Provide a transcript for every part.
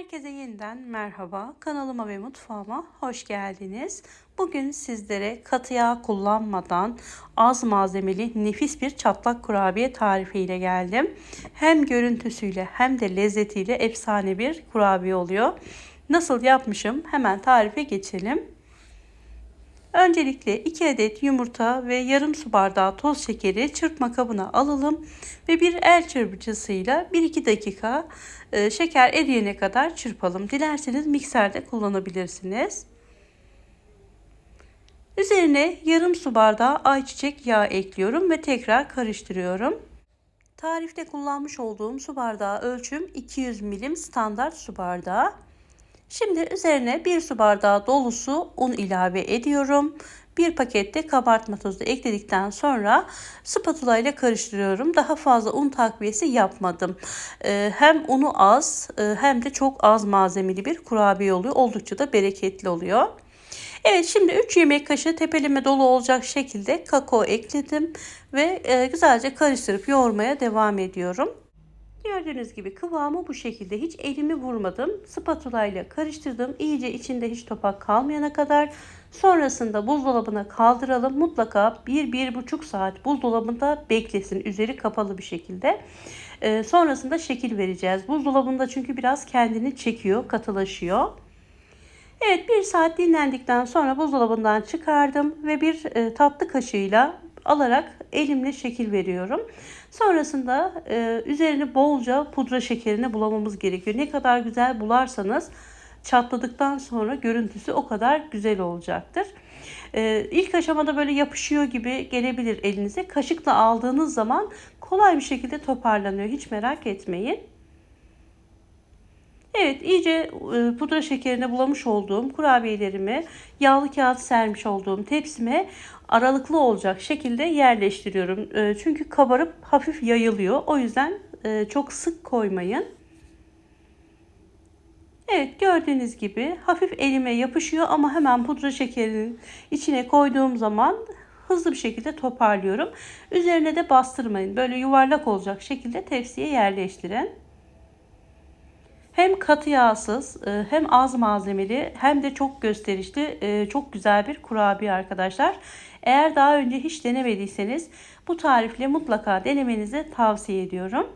Herkese yeniden merhaba. Kanalıma ve mutfağıma hoş geldiniz. Bugün sizlere katı yağ kullanmadan az malzemeli nefis bir çatlak kurabiye tarifiyle geldim. Hem görüntüsüyle hem de lezzetiyle efsane bir kurabiye oluyor. Nasıl yapmışım? Hemen tarife geçelim. Öncelikle 2 adet yumurta ve yarım su bardağı toz şekeri çırpma kabına alalım ve bir el çırpıcısıyla 1-2 dakika e, şeker eriyene kadar çırpalım. Dilerseniz mikserde kullanabilirsiniz. Üzerine yarım su bardağı ayçiçek yağı ekliyorum ve tekrar karıştırıyorum. Tarifte kullanmış olduğum su bardağı ölçüm 200 milim standart su bardağı. Şimdi üzerine bir su bardağı dolusu un ilave ediyorum. Bir pakette kabartma tozu ekledikten sonra spatula ile karıştırıyorum. Daha fazla un takviyesi yapmadım. Ee, hem unu az e, hem de çok az malzemeli bir kurabiye oluyor. Oldukça da bereketli oluyor. Evet şimdi 3 yemek kaşığı tepeleme dolu olacak şekilde kakao ekledim ve e, güzelce karıştırıp yoğurmaya devam ediyorum. Gördüğünüz gibi kıvamı bu şekilde. Hiç elimi vurmadım. Spatula ile karıştırdım. İyice içinde hiç topak kalmayana kadar. Sonrasında buzdolabına kaldıralım. Mutlaka 1-1,5 saat buzdolabında beklesin. Üzeri kapalı bir şekilde. Ee, sonrasında şekil vereceğiz. Buzdolabında çünkü biraz kendini çekiyor, katılaşıyor. Evet bir saat dinlendikten sonra buzdolabından çıkardım ve bir e, tatlı kaşığıyla alarak elimle şekil veriyorum. Sonrasında e, üzerine bolca pudra şekerini bulamamız gerekiyor. Ne kadar güzel bularsanız çatladıktan sonra görüntüsü o kadar güzel olacaktır. E, ilk aşamada böyle yapışıyor gibi gelebilir elinize. Kaşıkla aldığınız zaman kolay bir şekilde toparlanıyor. Hiç merak etmeyin. Evet iyice e, pudra şekerine bulamış olduğum kurabiyelerimi yağlı kağıt sermiş olduğum tepsime aralıklı olacak şekilde yerleştiriyorum. E, çünkü kabarıp hafif yayılıyor. O yüzden e, çok sık koymayın. Evet gördüğünüz gibi hafif elime yapışıyor ama hemen pudra şekerinin içine koyduğum zaman hızlı bir şekilde toparlıyorum. Üzerine de bastırmayın. Böyle yuvarlak olacak şekilde tepsiye yerleştirin. Hem katı yağsız e, hem az malzemeli hem de çok gösterişli e, çok güzel bir kurabiye arkadaşlar. Eğer daha önce hiç denemediyseniz bu tarifle mutlaka denemenizi tavsiye ediyorum.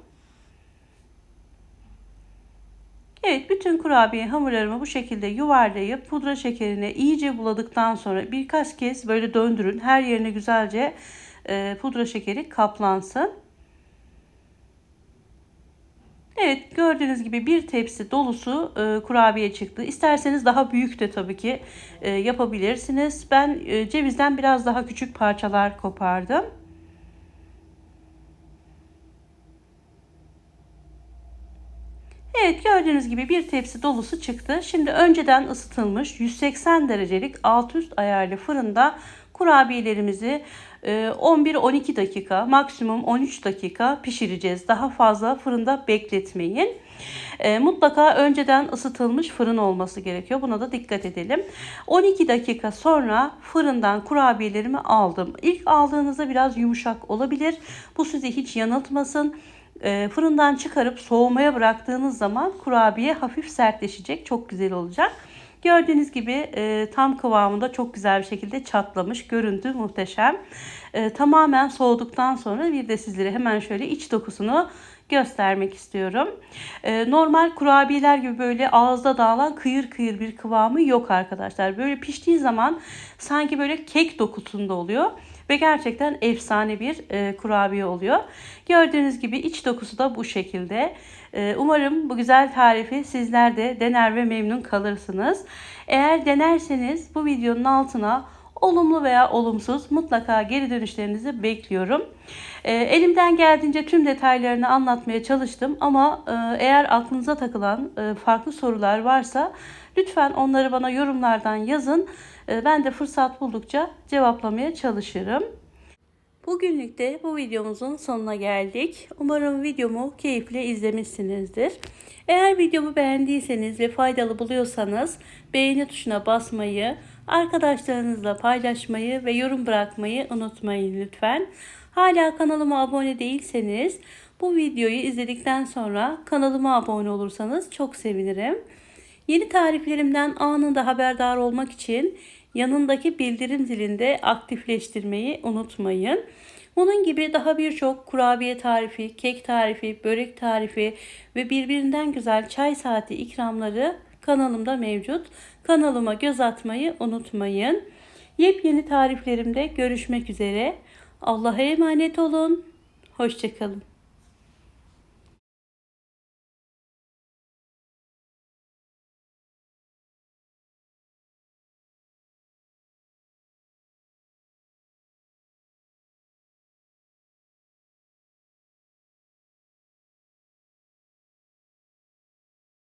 Evet bütün kurabiye hamurlarımı bu şekilde yuvarlayıp pudra şekerine iyice buladıktan sonra birkaç kez böyle döndürün. Her yerine güzelce e, pudra şekeri kaplansın. Evet gördüğünüz gibi bir tepsi dolusu e, kurabiye çıktı. İsterseniz daha büyük de tabii ki e, yapabilirsiniz. Ben e, cevizden biraz daha küçük parçalar kopardım. Evet gördüğünüz gibi bir tepsi dolusu çıktı. Şimdi önceden ısıtılmış 180 derecelik alt üst ayarlı fırında kurabiyelerimizi 11-12 e, dakika maksimum 13 dakika pişireceğiz. Daha fazla fırında bekletmeyin. E, mutlaka önceden ısıtılmış fırın olması gerekiyor. Buna da dikkat edelim. 12 dakika sonra fırından kurabiyelerimi aldım. İlk aldığınızda biraz yumuşak olabilir. Bu sizi hiç yanıltmasın. E, fırından çıkarıp soğumaya bıraktığınız zaman kurabiye hafif sertleşecek. Çok güzel olacak. Gördüğünüz gibi e, tam kıvamında çok güzel bir şekilde çatlamış. Görüntü muhteşem. E, tamamen soğuduktan sonra bir de sizlere hemen şöyle iç dokusunu göstermek istiyorum. E, normal kurabiyeler gibi böyle ağızda dağılan kıyır kıyır bir kıvamı yok arkadaşlar. Böyle piştiği zaman sanki böyle kek dokusunda oluyor ve gerçekten efsane bir e, kurabiye oluyor. Gördüğünüz gibi iç dokusu da bu şekilde. E, umarım bu güzel tarifi sizler de dener ve memnun kalırsınız. Eğer denerseniz bu videonun altına olumlu veya olumsuz mutlaka geri dönüşlerinizi bekliyorum. E, elimden geldiğince tüm detaylarını anlatmaya çalıştım ama e, eğer aklınıza takılan e, farklı sorular varsa lütfen onları bana yorumlardan yazın. E, ben de fırsat buldukça cevaplamaya çalışırım. Bugünlük de bu videomuzun sonuna geldik. Umarım videomu keyifle izlemişsinizdir. Eğer videomu beğendiyseniz ve faydalı buluyorsanız beğeni tuşuna basmayı, arkadaşlarınızla paylaşmayı ve yorum bırakmayı unutmayın lütfen. Hala kanalıma abone değilseniz bu videoyu izledikten sonra kanalıma abone olursanız çok sevinirim. Yeni tariflerimden anında haberdar olmak için yanındaki bildirim zilinde aktifleştirmeyi unutmayın. Bunun gibi daha birçok kurabiye tarifi, kek tarifi, börek tarifi ve birbirinden güzel çay saati ikramları kanalımda mevcut. Kanalıma göz atmayı unutmayın. Yepyeni tariflerimde görüşmek üzere. Allah'a emanet olun. Hoşçakalın.